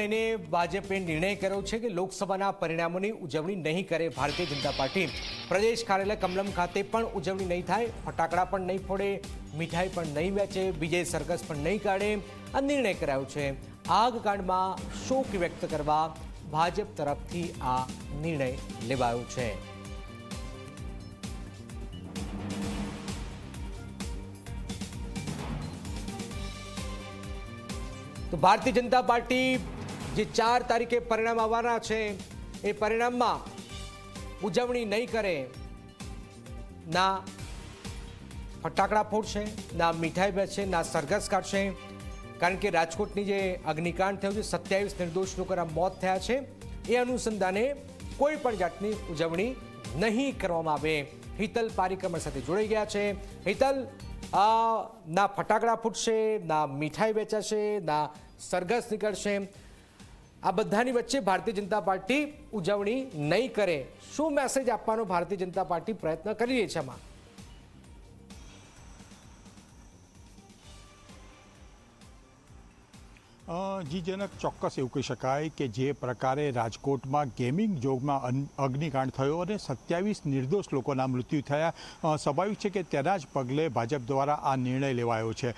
લઈને ભાજપે નિર્ણય કર્યો છે કે લોકસભાના પરિણામોની ઉજવણી નહીં કરે ભારતીય જનતા પાર્ટી. પ્રદેશ કાર્યાલય કમલમ ખાતે પણ ઉજવણી નહીં થાય, ફટાકડા પણ નહીં ફોડે, મીઠાઈ પણ નહીં વેચે, વિજય સરઘસ પણ નહીં કાઢે. આ નિર્ણય કરાયો છે. આગકાંડમાં શોક વ્યક્ત કરવા ભાજપ તરફથી આ નિર્ણય લેવાયો છે. તો ભારતીય જનતા પાર્ટી જે ચાર તારીખે પરિણામ આવવાના છે, એ પરિણામમાં ઉજવણી નહીં કરે, ના ફટાકડા ફોડશે, ના મીઠાઈ બેસશે ના સરઘસ કાઢશે. કારણ કે રાજકોટની જે અગ્નિકાંડ થયું છે, સત્યાવીસ નિર્દોષ લોકોના મોત થયા છે, એ અનુસંધાને કોઈ પણ જાતની ઉજવણી નહીં કરવામાં આવે. હિતલ પારિક્રમણ સાથે જોડાઈ ગયા છે. હિતલ ના ફટાકડા ફૂટશે, ના મીઠાઈ વેચાશે, ના સરઘસ નીકળશે. આ બધાની વચ્ચે ભારતીય જનતા પાર્ટી ઉજવણી નહીં કરે. શું મેસેજ આપવાનો ભારતીય જનતા પાર્ટી પ્રયત્ન કરી રહી છે આમાં? અ, જીજનક ચોક્કસ એવું કહી શકાય કે જે પ્રકારે રાજકોટમાં ગેમિંગ જોગમાં અગ્નિકાંડ થયો અને સત્યાવીસ નિર્દોષ લોકોના મૃત્યુ થયા. સ્વાભાવિક છે કે તેના જ પગલે ભાજપ દ્વારા આ નિર્ણય લેવાયો છે.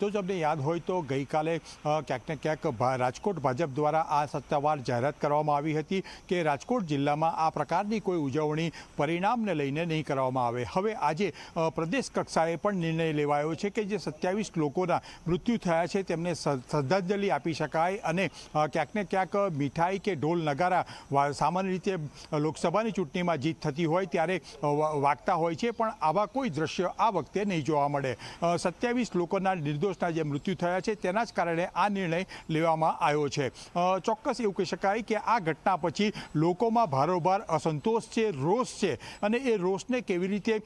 તો તમને યાદ હોય તો ગઈકાલે ક્યાંક ને ક્યાંક રાજકોટ ભાજપ દ્વારા આ સત્તાવાર જાહેરાત કરવામાં આવી હતી કે રાજકોટ જિલ્લામાં આ પ્રકારની કોઈ ઉજવણી પરિણામને લઈને નહીં કરવામાં આવે. હવે આજે પ્રદેશ કક્ષાએ પણ નિર્ણય લેવાયો છે કે જે સત્યાવીસ લોકોના મૃત્યુ થયા છે તેમને સ- શ્રદ્ધાંજલિ આપી શકાય અને ક્યાંક ને ક્યાંક મીઠાઈ કે ઢોલ નગારા સામાન્ય રીતે લોકસભાની ચૂંટણીમાં જીત થતી હોય ત્યારે વાગતા હોય છે, પણ આવા કોઈ દ્રશ્ય આ વખતે નહીં જોવા મળે. સત્યાવીસ લોકોના નિર્દોષના જે મૃત્યુ થયા છે, તેના જ કારણે આ નિર્ણય લેવામાં આવ્યો છે. ચોક્કસ એવું કહી શકાય કે આ ઘટના પછી લોકોમાં ભારોભાર, અસંતોષ છે, રોષ છે, અને એ રોષને કેવી રીતે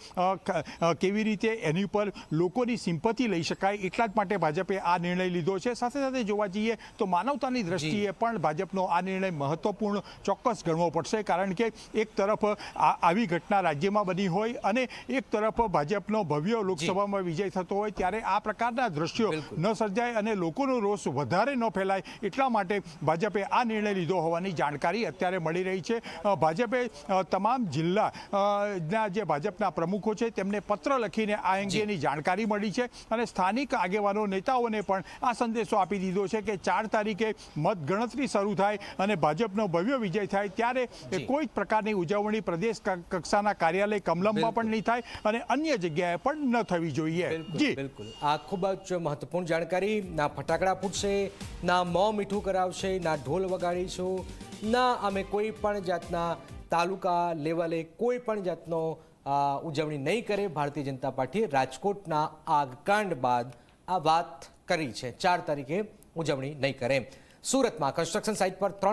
કેવી રીતે એની ઉપર લોકોની સિમ્પતિ લઈ શકાય, એટલા જ માટે ભાજપે આ નિર્ણય લીધો છે. સાથે સાથે જોવા જઈએ તો માનવતાની દ્રષ્ટિએ પણ ભાજપનો આ નિર્ણય મહત્વપૂર્ણ ચોક્કસ ગણવો પડશે કારણ કે એક તરફ આવી ઘટના રાજ્યમાં બની હોય અને એક તરફ ભાજપનો ભવ્ય લોકસભામાં વિજય થતો હોય ત્યારે આ પ્રકારના દ્રશ્યો ન સર્જાય અને લોકોનો રોષ વધારે ન ફેલાય એટલા માટે ભાજપે આ નિર્ણય લીધો હોવાની જાણકારી અત્યારે મળી રહી છે. ભાજપે તમામ જિલ્લા ના જે ભાજપના પ્રમુખો છે તેમને પત્ર લખીને આ અંગેની જાણકારી મળી છે અને સ્થાનિક આગેવાનો નેતાઓને પણ આ સંદેશો આપી દીધો છે કે ચાર તારીખે મતગણતરી શરૂ થાય અને ભાજપનો ભવ્ય વિજય થાય ત્યારે. કોઈ જ પ્રકારની ઉજવણી પ્રદેશ કક્ષાના કાર્યાલય કમલમમાં પણ નહીં થાય અને અન્ય જગ્યાએ પણ ન થવી જોઈએ. જી. બિલકુલ. આ ખૂબ જ મહત્વપૂર્ણ જાણકારી. ના ફટાકડા ફૂટશે ના મોં મીઠું કરાવશે ના ઢોલ વગાડીશું ના અમે કોઈ પણ જાતના તાલુકા લેવલે કોઈ પણ જાતનો ઉજવણી નહીં કરે. ભારતીય જનતા પાર્ટીએ રાજકોટના આગકાંડ બાદ આ વાત કરી છે. ચાર તારીખે ઉજવણી નહીં કરે. સુરતમાં કન્સ્ટ્રક્શન સાઇટ પર ત્રણ